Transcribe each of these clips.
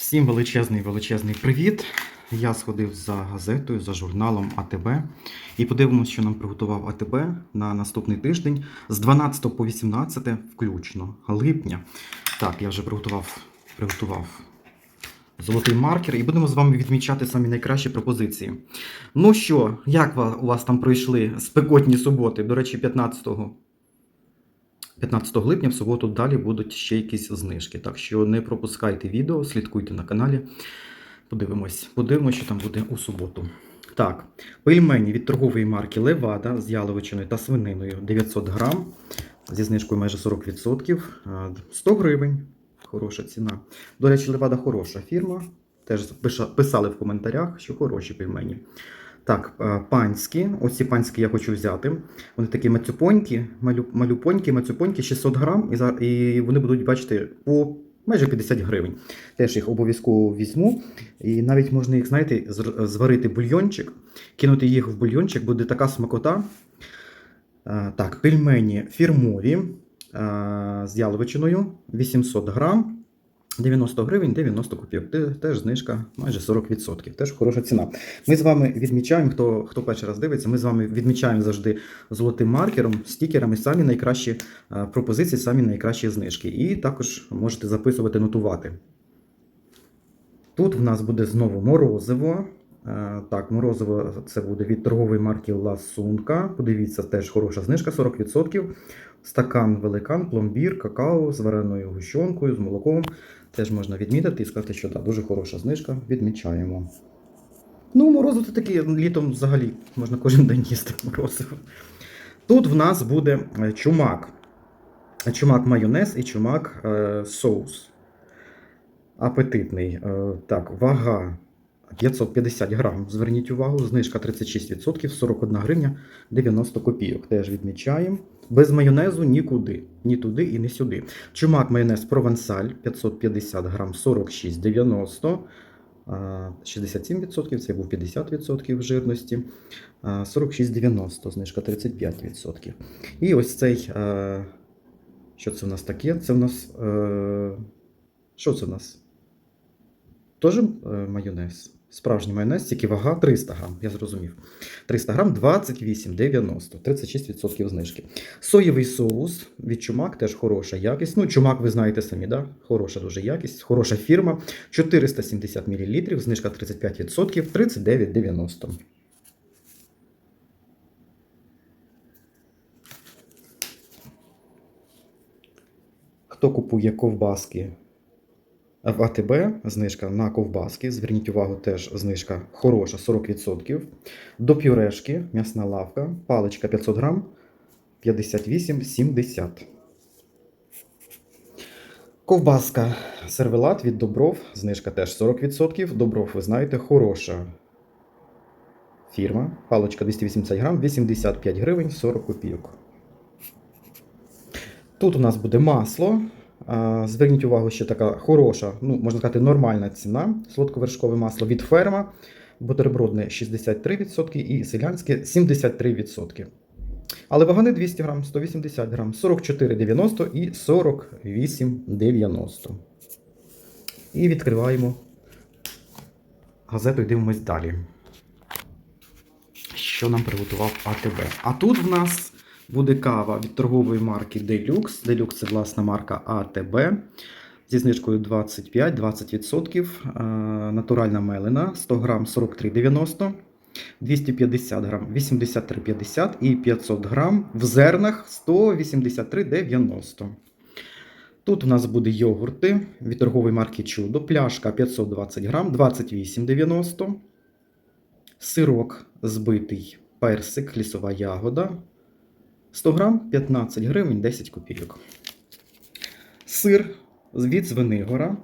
Всім величезний величезний привіт. Я сходив за газетою, за журналом АТБ і подивимося, що нам приготував АТБ на наступний тиждень з 12 по 18 включно липня. Так, я вже приготував, приготував золотий маркер і будемо з вами відмічати самі найкращі пропозиції. Ну що, як у вас там пройшли спекотні суботи? До речі, 15 15 липня в суботу далі будуть ще якісь знижки. Так що не пропускайте відео, слідкуйте на каналі. Подивимось, подивимось, що там буде у суботу. Так, пельмені від торгової марки Левада з яловичиною та свининою 900 грам зі знижкою майже 40%. 100 гривень. Хороша ціна. До речі, Левада хороша фірма. Теж писали в коментарях, що хороші пельмені. Так, е, панські. Оці панські я хочу взяти. Вони такі мацюпонькі, малю, малюпонькі, мацюпонькі, 600 грам, і, і вони будуть, бачите, по майже 50 гривень. Теж їх обов'язково візьму. І навіть можна їх, знаєте, зварити бульйончик, кинути їх в бульйончик, буде така смакота. Е, Так, пельмені фірмові е, з яловичиною 800 грам. 90 гривень 90 копійок. Теж знижка майже 40%. Теж хороша ціна. Ми з вами відмічаємо, хто, хто перший раз дивиться, ми з вами відмічаємо завжди золотим маркером, стікерами самі найкращі е, пропозиції, самі найкращі знижки. І також можете записувати, нотувати. Тут в нас буде знову морозиво. Е, Так, морозиво це буде від торгової марки Ласунка. Подивіться, теж хороша знижка 40%. Стакан великан, пломбір, какао з вареною гущонкою, з молоком. Теж можна відмітити і сказати, що так, дуже хороша знижка. Відмічаємо. Ну, морозиво це таке літом взагалі можна кожен день їсти морозиво. Тут в нас буде е, чумак. Чумак майонез і чумак е, соус. Апетитний. Так, вага 550 грам. Зверніть увагу, знижка 36%, 41 гривня 90 копійок. Теж відмічаємо. Без майонезу нікуди, ні туди і не сюди. Чумак майонез провансаль 550 грам 46,90. 67%, це був 50% жирності. 46,90, знижка 35%. І ось цей, е, що це в нас таке? Це в нас. е, Що це в нас? Теж е, майонез. Справжній майонез, тільки вага 300 грам, я зрозумів. 300 грам 28,90, 36% знижки. Соєвий соус від чумак теж хороша якість. Ну, чумак, ви знаєте самі, да? хороша дуже якість, хороша фірма. 470 мл, знижка 35%, 39,90. Хто купує ковбаски в АТБ, знижка на ковбаски. Зверніть увагу, теж знижка хороша 40%. До пюрешки, м'ясна лавка, паличка 500 грам 58,70. Ковбаска сервелат від Добров, знижка теж 40%. Добров, ви знаєте, хороша фірма. Паличка 280 грам, 85 гривень 40 копійок. Тут у нас буде масло. Зверніть увагу, що така хороша, ну, можна сказати, нормальна ціна. Солодковершкове масло від ферма. Бутербродне 63% і селянське 73%. Але вага не 200 грам, 180 грам, 44,90 і 48,90. І відкриваємо газету і дивимось далі. Що нам приготував АТБ? А тут в нас буде кава від торгової марки Deluxe. Deluxe це власна марка АТБ. Зі знижкою 25-20%. Е, Натуральна мелена 100 грам 43,90. 250 грам 83,50 і 500 грам в зернах 183,90. Тут у нас буде йогурти від торгової марки Чудо. Пляшка 520 грам 28,90. Сирок збитий персик, лісова ягода. 100 грам 15 гривень 10 копійок. Сир від Звенигора.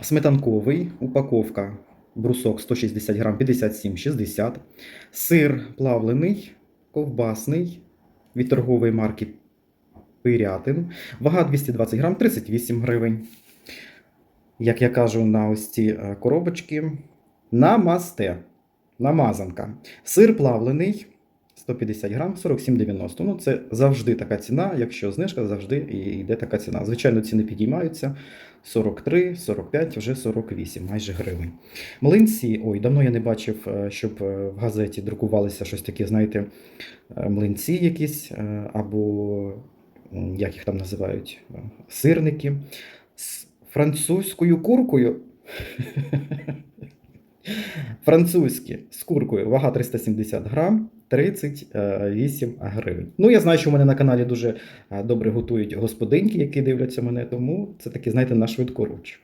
Сметанковий. Упаковка. Брусок 160 грам 57,60. Сир плавлений, ковбасний від торгової марки Пирятин. Вага 220 грам 38 гривень. Як я кажу на ось ці е, коробочки. Намасте. Намазанка. Сир плавлений 150 грам 47,90. Ну, це завжди така ціна. Якщо знижка, завжди йде така ціна. Звичайно, ціни підіймаються. 43, 45, вже 48 майже гривень. Млинці, ой, давно я не бачив, е, щоб е, в газеті друкувалися щось таке, знаєте, е, млинці якісь, або як їх там називають, сирники з французькою куркою. Французькі з куркою, вага 370 грам, 38 гривень. Ну, я знаю, що в мене на каналі дуже е, добре готують господинки, які дивляться мене, тому це такі, знаєте, на швидкоруч.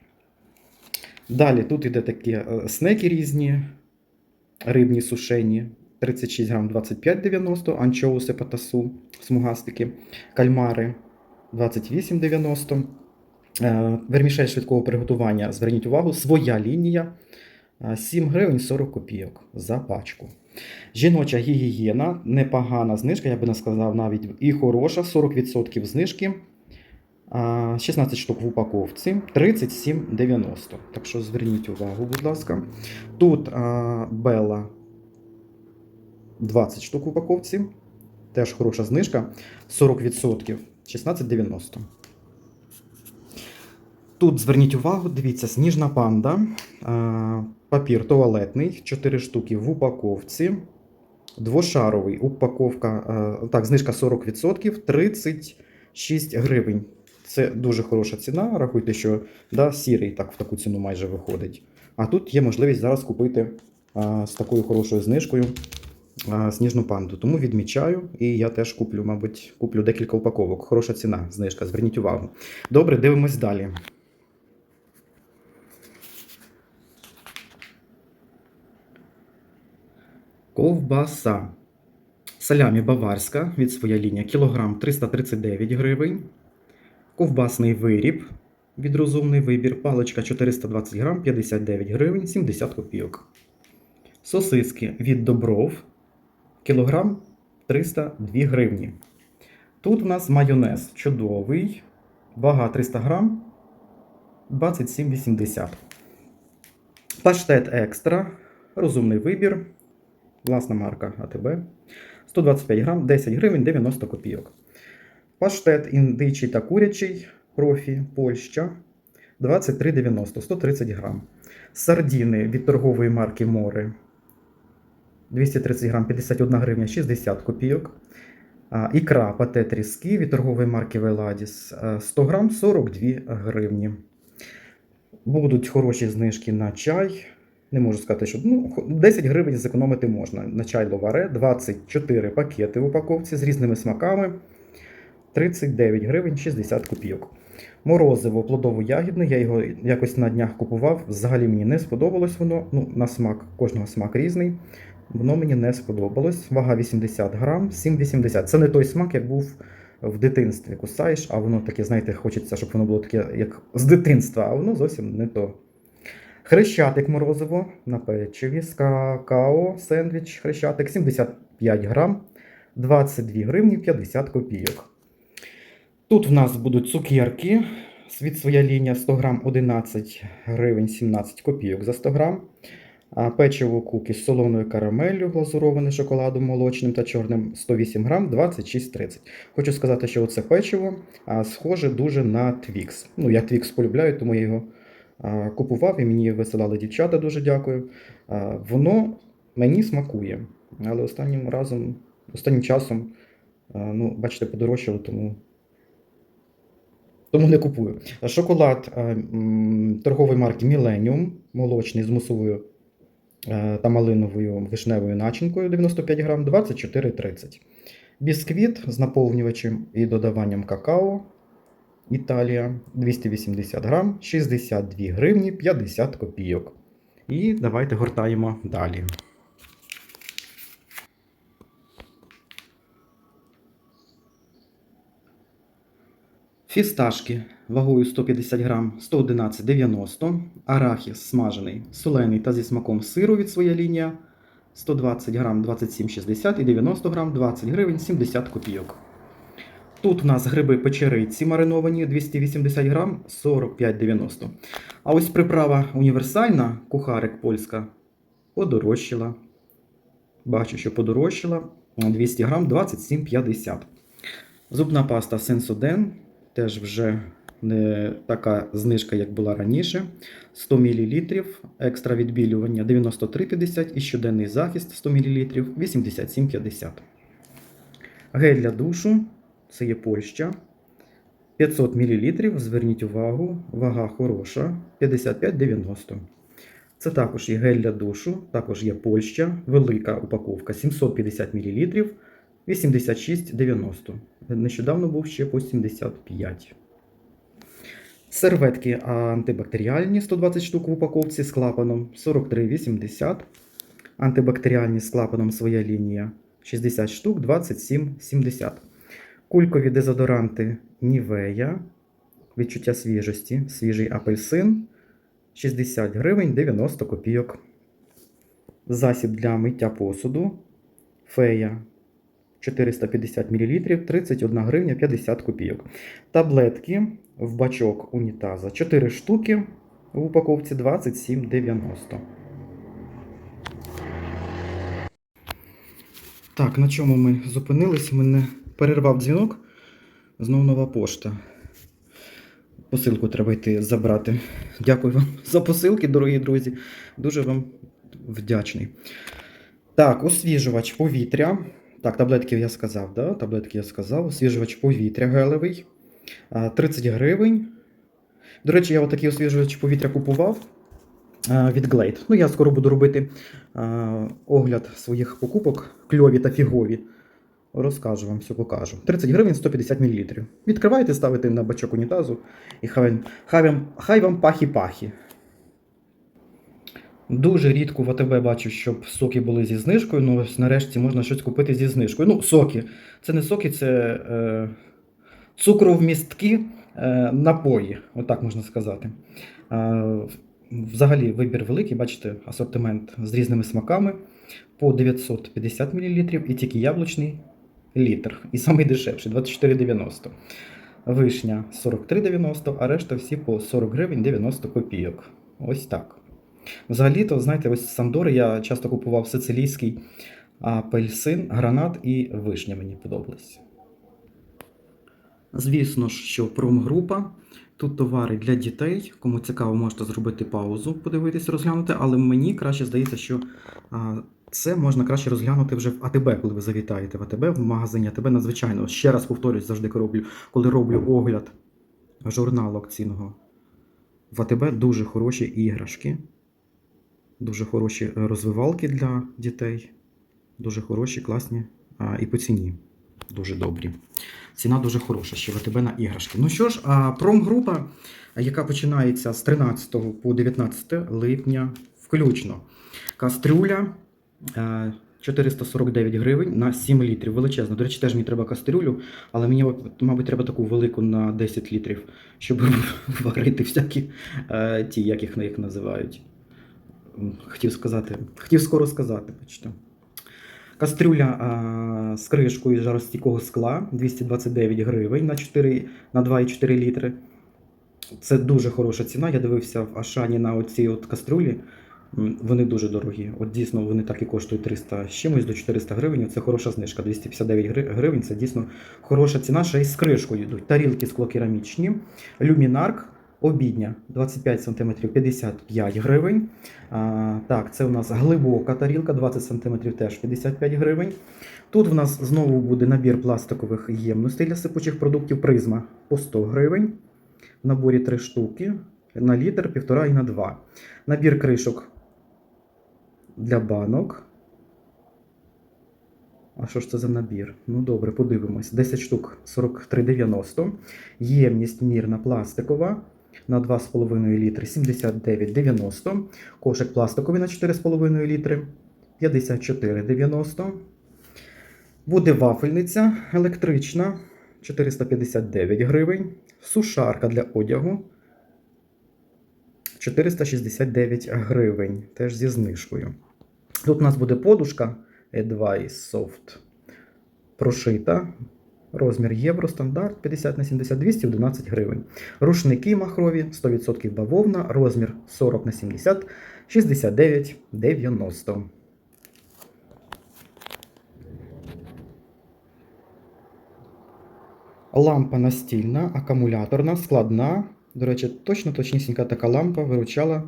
Далі тут іде такі е, снеки різні, рибні сушені, 36 грам 25,90, анчоуси патасу, смугастики, кальмари 28,90. Е, Вермішель швидкого приготування, зверніть увагу, своя лінія 7 гривень 40 копійок за пачку. Жіноча гігієна, непогана знижка, я би не сказав навіть і хороша, 40% знижки. 16 штук в упаковці, 37,90. Так що зверніть увагу, будь ласка. Тут а, Белла 20 штук в упаковці. Теж хороша знижка. 40%, 16,90. Тут зверніть увагу, дивіться, сніжна панда, папір туалетний, 4 штуки в упаковці. Двошаровий упаковка, так, знижка 40%, 36 гривень. Це дуже хороша ціна. Рахуйте, що да, сірий так в таку ціну майже виходить. А тут є можливість зараз купити а, з такою хорошою знижкою сніжну панду. Тому відмічаю, і я теж куплю, мабуть, куплю декілька упаковок. Хороша ціна, знижка, зверніть увагу. Добре, дивимось далі. Ковбаса. Салямі баварська від своя лінія кілограм 339 гривень. Ковбасний виріб від розумний вибір. Паличка 420 грам 59 гривень 70 копійок. Сосиски від Добров. Кілограм 302 гривні. Тут у нас майонез чудовий. Вага 300 грам 27,80. Паштет екстра. Розумний вибір. Власна марка АТБ. 125 грам 10 гривень 90 копійок. Паштет індичий та курячий профі Польща 23,90 130 грам. Сардіни від торгової марки Море 230 грам 51 гривня 60 копійок. Ікра пате тріски від торгової марки Веладіс 100 грам 42 гривні. Будуть хороші знижки на чай. Не можу сказати, що ну, 10 гривень зекономити можна. На чай ловаре 24 пакети в упаковці з різними смаками. 39 гривень 60 копійок. Морозиво плодово-ягідне, я його якось на днях купував. Взагалі мені не сподобалось воно. Ну, на смак, кожного смак різний. Воно мені не сподобалось. Вага 80 грам, 7,80. Це не той смак, як був в дитинстві. Кусаєш, а воно таке, знаєте, хочеться, щоб воно було таке, як з дитинства, а воно зовсім не то. Хрещатик морозиво на печиві з какао, сендвіч, хрещатик 75 грам, 22 гривні 50 копійок. Тут в нас будуть цукерки. Від своя лінія 100 грам 11 гривень 17 копійок за 100 грам. Печиво куки з солоною карамеллю, глазуроване шоколадом молочним та чорним 108 грам 26,30. Хочу сказати, що оце печиво схоже дуже на Twix. Ну, я Twix полюбляю, тому я його купував і мені висилали дівчата, дуже дякую. Воно мені смакує, але останнім разом, останнім часом, ну, бачите, подорожчало, тому. Тому не купую. Шоколад торгової марки Millennium, молочний з мусовою та малиновою вишневою начинкою 95 грам 24,30. Бісквіт з наповнювачем і додаванням какао Італія 280 грам 62 гривні 50 копійок. І давайте гортаємо далі. Фісташки вагою 150 грам 111,90. Арахіс смажений, солений та зі смаком сиру від своя лінія 120 грам 27,60 і 90 грам 20 гривень 70 копійок. Тут у нас гриби печериці мариновані 280 грам 45,90. А ось приправа універсальна, кухарик польська, подорожчала. Бачу, що подорожчала. 200 грам 27,50. Зубна паста Sensoden теж вже не така знижка, як була раніше. 100 мл, екстра відбілювання 93,50 і щоденний захист 100 мл 87,50. Гель для душу це є Польща. 500 мл, зверніть увагу, вага хороша 55,90. Це також є гель для душу, також є Польща, велика упаковка 750 мл 86,90. Нещодавно був ще по 75. Серветки антибактеріальні 120 штук в упаковці з клапаном 43,80. Антибактеріальні з клапаном своя лінія 60 штук 27,70. Кулькові дезодоранти Нівея. Відчуття свіжості. Свіжий апельсин 60 гривень 90 копійок. Засіб для миття посуду. Фея 450 мл 31 гривня 50 копійок. Таблетки в бачок унітаза 4 штуки в упаковці 27,90. Так, на чому ми зупинились? Мене перервав дзвінок. Знову нова пошта. Посилку треба йти забрати. Дякую вам за посилки, дорогі друзі. Дуже вам вдячний. Так, освіжувач повітря. Так, таблетки я сказав, да? Таблетки я сказав. Освіжувач повітря гелевий. 30 гривень. До речі, я отакий освіжувач повітря купував від Glade. Ну, я скоро буду робити огляд своїх покупок, кльові та фігові. Розкажу вам, все покажу. 30 гривень 150 мл. Відкриваєте, ставите на бачок унітазу і хай, хай, вам, хай вам пахі-пахі. Дуже рідко в АТБ бачу, щоб соки були зі знижкою. Ну, ось нарешті можна щось купити зі знижкою. Ну, соки. Це не соки, це е, цукровмістки е, напої, отак можна сказати. Е, взагалі вибір великий, бачите, асортимент з різними смаками по 950 мл і тільки яблучний літр. І самий дешевший 24,90. Вишня 43,90, а решта всі по 40 гривень 90 копійок. Ось так. Взагалі-то, знаєте, ось з Сандори я часто купував сицилійський апельсин, гранат і вишня мені подобались. Звісно ж, що промгрупа. Тут товари для дітей. Кому цікаво, можете зробити паузу, подивитись, розглянути, але мені краще здається, що це можна краще розглянути вже в АТБ, коли ви завітаєте в АТБ, в магазині АТБ. Надзвичайно. Ще раз повторюсь, завжди роблю, коли роблю огляд журналу акційного. В АТБ дуже хороші іграшки, дуже хороші е, розвивалки для дітей, дуже хороші, класні а, і по ціні. Дуже добрі. Ціна дуже хороша, ще в АТБ на іграшки. Ну що ж, а промгрупа, яка починається з 13 по 19 липня включно. Кастрюля 449 гривень на 7 літрів. Величезно. До речі, теж мені треба кастрюлю, але мені, мабуть, треба таку велику на 10 літрів, щоб варити всякі е, ті, як їх, їх називають. Хотів сказати, хотів скоро сказати, бачите. Кастрюля а, з кришкою жаростійкого скла 229 гривень на 4, на 2,4 літри. Це дуже хороша ціна. Я дивився в Ашані на оці от кастрюлі. Вони дуже дорогі. От дійсно вони так і коштують 300 з чимось до 400 гривень. Це хороша знижка. 259 гривень це дійсно хороша ціна. Ще й з кришкою йдуть. Тарілки склокерамічні. Люмінарк. Обідня 25 см 55 гривень. А, так, це у нас глибока тарілка 20 см теж 55 гривень. Тут в нас знову буде набір пластикових ємностей для сипучих продуктів призма по 100 гривень. В наборі 3 штуки на літр, півтора і на 2. Набір кришок для банок. А що ж це за набір? Ну добре, подивимось. 10 штук 43,90. Ємність мірна пластикова на 2,5 літри 79,90. Кошик пластиковий на 4,5 літри 54,90. Буде вафельниця електрична 459 гривень. Сушарка для одягу 469 гривень. Теж зі знижкою. Тут у нас буде подушка Advice Soft прошита. Розмір євро стандарт 50 на 70 211 гривень. Рушники махрові 100% бавовна, розмір 40 на 70 69 90. Лампа настільна, акумуляторна, складна. До речі, точно точнісінька така лампа виручала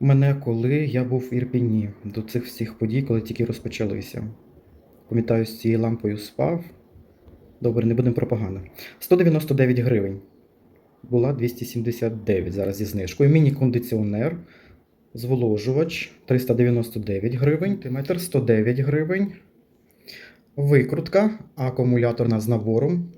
мене, коли я був в Ірпіні до цих всіх подій, коли тільки розпочалися. Пам'ятаю, з цією лампою спав. Добре, не будемо про погане. 199 гривень. Була 279 зараз зі знижкою. Міні-кондиціонер, зволожувач 399 гривень, метр 109 гривень. Викрутка акумуляторна з набором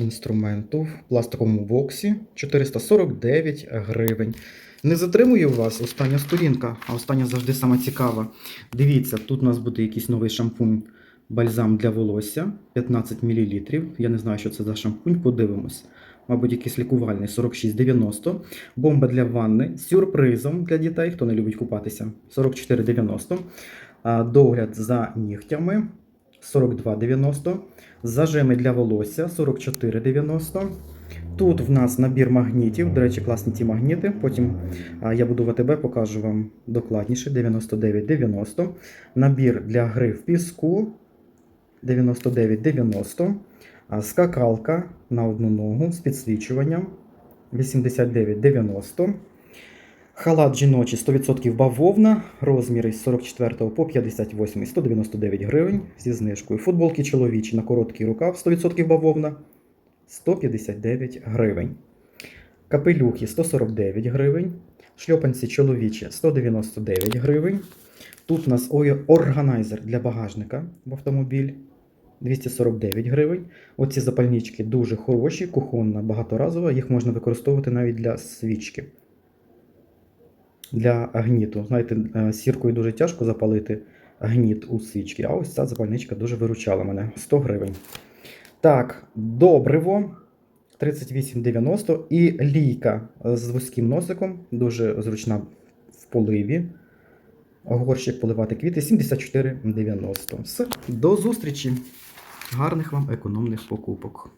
інструменту в пластиковому боксі 449 гривень. Не затримую вас остання сторінка, а остання завжди сама цікава. Дивіться, тут у нас буде якийсь новий шампунь бальзам для волосся 15 мл. Я не знаю, що це за шампунь, подивимось. Мабуть, якийсь лікувальний 46,90. Бомба для ванни з сюрпризом для дітей, хто не любить купатися 44,90. Догляд за нігтями 42,90. Зажими для волосся 44,90. Тут в нас набір магнітів. До речі, класні ті магніти. Потім я буду в АТБ, покажу вам докладніше 99,90. Набір для гри в піску 99,90. А, Скакалка на одну ногу з підсвічуванням 89,90. Халат жіночий 100% бавовна, розміри з 44 по 58 199 гривень зі знижкою. Футболки чоловічі на короткий рукав 100% бавовна 159 гривень. Капелюхи 149 гривень. Шльопанці чоловічі 199 гривень. Тут у нас органайзер для багажника в автомобіль 249 гривень. Оці запальнички дуже хороші, кухонна, багаторазова. Їх можна використовувати навіть для свічки. Для гніту. Знаєте, е, сіркою дуже тяжко запалити гніт у свічки, а ось ця запальничка дуже виручала мене 100 гривень. Так, добриво 38,90 і лійка з вузьким носиком, дуже зручна в поливі. Горщик поливати квіти 74,90. Все, до зустрічі! Гарних вам економних покупок!